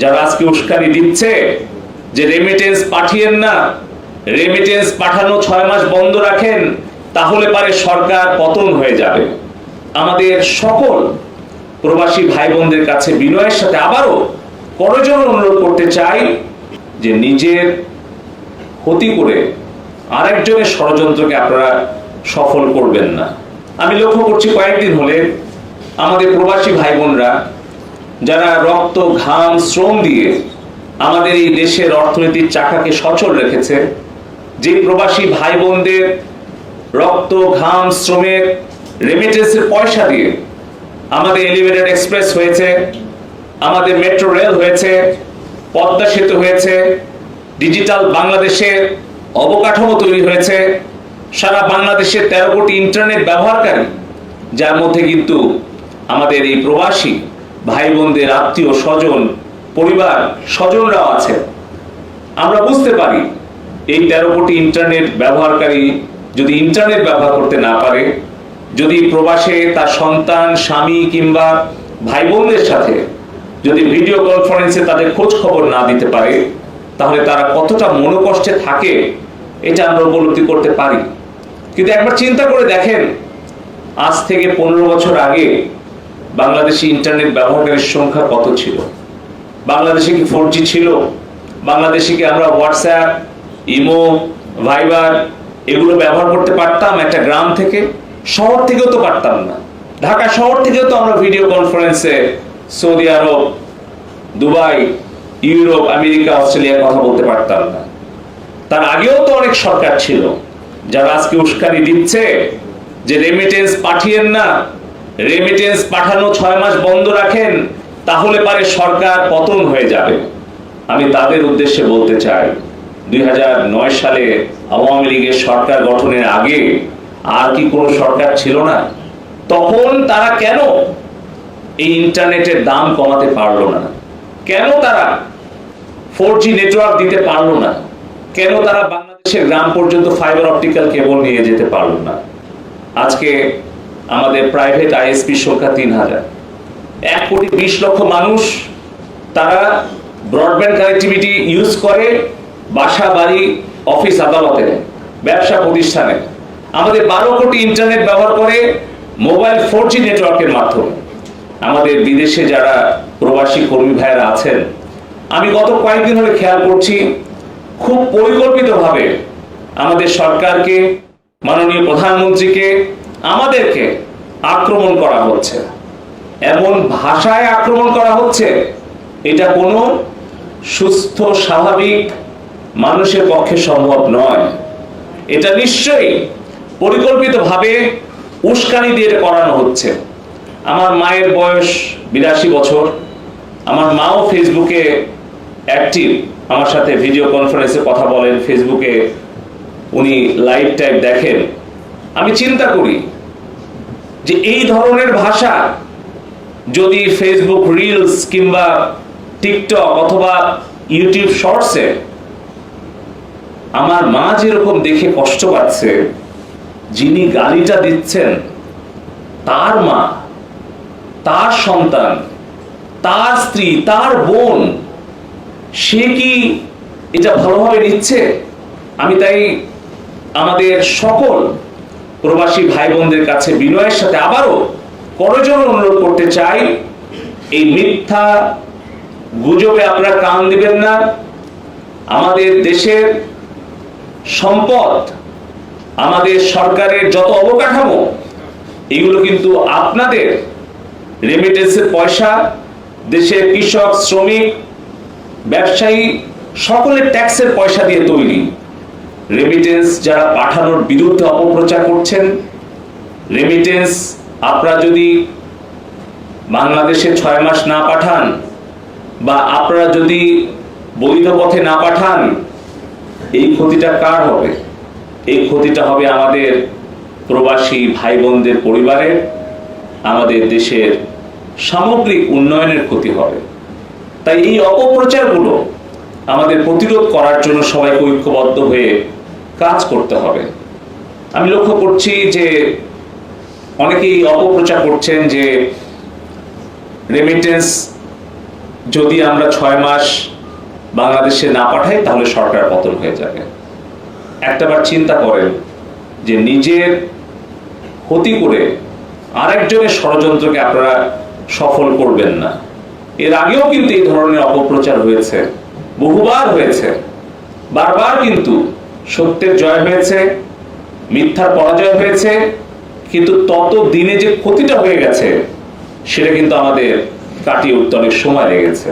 যারা আজকে উস্কানি দিচ্ছে, যে রেমিটেন্স পাঠিয়েন না রেমিটেন্স পাঠানো ছয় মাস বন্ধ রাখেন, তাহলে পারে সরকার পতন হয়ে যাবে। আমাদের সকল প্রবাসী ভাই বোনদের কাছে বিনয়ের সাথে আবারও করজন অনুরোধ করতে চাই যে নিজের ক্ষতি করে আরেকজনের ষড়যন্ত্রকে আপনারা সফল করবেন না। আমি লক্ষ্য করছি কয়েকদিন হলে আমাদের প্রবাসী ভাই বোনরা যারা রক্ত, ঘাম, শ্রম দিয়ে আমাদের এই দেশের অর্থনীতির চাকাকে সচল রেখেছে, যে প্রবাসী ভাই বোনদের রক্ত, ঘাম, শ্রমের রেমিটেন্সের পয়সা দিয়ে আমাদের এলিভেটেড এক্সপ্রেস হয়েছে, আমাদের মেট্রো রেল হয়েছে, পদ্মা সেতু হয়েছে ডিজিটাল বাংলাদেশের অবকাঠামো তৈরি হয়েছে, সারা বাংলাদেশে তেরো কোটি ইন্টারনেট ব্যবহারকারী, যার মধ্যে কিন্তু আমাদের এই প্রবাসী ভাই বোনদের আত্মীয় স্বজন, পরিবার স্বজনরাও আছে আমরা বুঝতে পারি এই তেরো কোটি ইন্টারনেট ব্যবহারকারী যদি ইন্টারনেট ব্যবহার করতে না পারে, যদি প্রবাসে তার সন্তান, স্বামী কিংবা ভাই বোনদের সাথে যদি ভিডিও কনফারেন্সে তাদের খোঁজ খবর না দিতে পারে, তাহলে তারা কতটা মনোকষ্টে থাকে এটা আমরা উপলব্ধি করতে পারি। কিন্তু একবার চিন্তা করে দেখেন, আজ থেকে পনেরো বছর আগে বাংলাদেশি ইন্টারনেট ব্যবহারকারীর সংখ্যা কত ছিল? বাংলাদেশে কি ফোর ছিল? বাংলাদেশে কি আমরা হোয়াটসঅ্যাপ ইমো ভাইবার এগুলো ব্যবহার করতে পারতাম একটা গ্রাম থেকে? শহর থেকেও তো পারতাম না। ঢাকা শহর থেকেও তো আমরা ভিডিও কনফারেন্সে Saudi Arab, Dubai, Europe, America, অস্ট্রেলিয়ার কথা বলতে পারতাম না। তার আগেও তো অনেক সরকার ছিল, যারা আজকে উস্কানি দিচ্ছে যে রেমিটেন্স পাঠিয়েন না। রেমিটেন্স পাঠানো ছয় মাস বন্ধ রাখেন, তাহলে পারে সরকার পতন হয়ে যাবে। আমি তাদের উদ্দেশ্যে বলতে চাই, দুই হাজার নয় সালে আওয়ামী লীগের সরকার গঠনের আগে আর কি কোনো সরকার ছিল না? তখন তারা কেন এই ইন্টারনেটের দাম কমাতে পারল না? কেন তারা ফোর নেটওয়ার্ক দিতে পারল না? কেন তারা বাংলাদেশের গ্রাম পর্যন্ত ফাইবার অপটিক্যাল কেবল নিয়ে যেতে পারল না? আজকে আমাদের প্রাইভেট আইএসপি সংখ্যা তিন হাজার। এক কোটি বিশ লক্ষ মানুষ তারা ব্রডব্যান্ড কানেক্টিভিটি ইউজ করে বাসা, বাড়ি অফিস আদালতে, ব্যবসা প্রতিষ্ঠানে। আমাদের বারো কোটি ইন্টারনেট ব্যবহার করে মোবাইল ফোর জি নেটওয়ার্কের মাধ্যমে। আমাদের বিদেশে যারা প্রবাসী কর্মী ভাইয়েরা আছেন, আমি গত কয়েকদিন ধরে খেয়াল করছি, খুব পরিকল্পিতভাবে আমাদের সরকারকে, মাননীয় প্রধানমন্ত্রীকে আমাদেরকে আক্রমণ করা হচ্ছে। এমন ভাষায় আক্রমণ করা হচ্ছে, এটা কোনো সুস্থ, স্বাভাবিক মানুষের পক্ষে সম্ভব নয়। এটা নিশ্চয়ই পরিকল্পিতভাবে উস্কানি দিয়ে করানো হচ্ছে। আমার মায়ের বয়স বিরাশি বছর। আমার মাও ফেসবুকে অ্যাক্টিভ আমার সাথে ভিডিও কনফারেন্সে কথা বলেন, ফেসবুকে উনি লাইভ টাইপ দেখেন। আমি চিন্তা করি যে এই ধরনের ভাষা যদি ফেসবুক রিলস কিংবা টিকটক অথবা ইউটিউব শর্টসে আমার মা যেরকম দেখে কষ্ট পাচ্ছে, যিনি গালিটা দিচ্ছেন, তার মা, তার সন্তান, তার স্ত্রী, তার বোন, সে কি এটা ভালোভাবে নিচ্ছে? আমি তাই আমাদের সকল প্রবাসী ভাই বোনদের কাছে বিনয়ের সাথে আবারও করজন অনুরোধ করতে চাই, এই মিথ্যা গুজবে আপনারা কান দিবেন না। আমাদের দেশের সম্পদ, আমাদের সরকারের যত অবকাঠামো, এগুলো কিন্তু আপনাদের রেমিটেন্সের পয়সা। দেশের কৃষক, শ্রমিক, ব্যবসায়ী, সকলের ট্যাক্সের পয়সা দিয়ে তৈরি। রেমিটেন্স যারা পাঠানোর বিরুদ্ধে অপপ্রচার করছেন রেমিটেন্স আপনারা যদি বাংলাদেশে ছয় মাস না পাঠান বা আপনারা যদি বৈধ পথে না পাঠান, এই ক্ষতিটা কার হবে? এই ক্ষতিটা হবে আমাদের প্রবাসী ভাই বোনদের পরিবারের আমাদের দেশের সামগ্রিক উন্নয়নের ক্ষতি হবে। তাই এই অপপ্রচারগুলো আমাদের প্রতিরোধ করার জন্য সবাইকে ঐক্যবদ্ধ হয়ে কাজ করতে হবে। আমি লক্ষ্য করছি যে অনেকেই অপপ্রচার করছেন যে রেমিটেন্স যদি আমরা ছয় মাস বাংলাদেশে না পাঠাই, তাহলে সরকার পতন হয়ে যাবে। একটাবার চিন্তা করেন যে নিজের ক্ষতি করে আরেকজনের ষড়যন্ত্রকে আপনারা সফল করবেন না। এর আগেও কিন্তু এই ধরনের অপপ্রচার হয়েছে, বহুবার হয়েছে, বারবার কিন্তু। সত্যের জয় হয়েছে, মিথ্যার পরাজয় হয়েছে, কিন্তু তত দিনে যে ক্ষতিটা হয়ে গেছে, সেটা কিন্তু আমাদের কাটিয়ে অনেক সময় লেগেছে।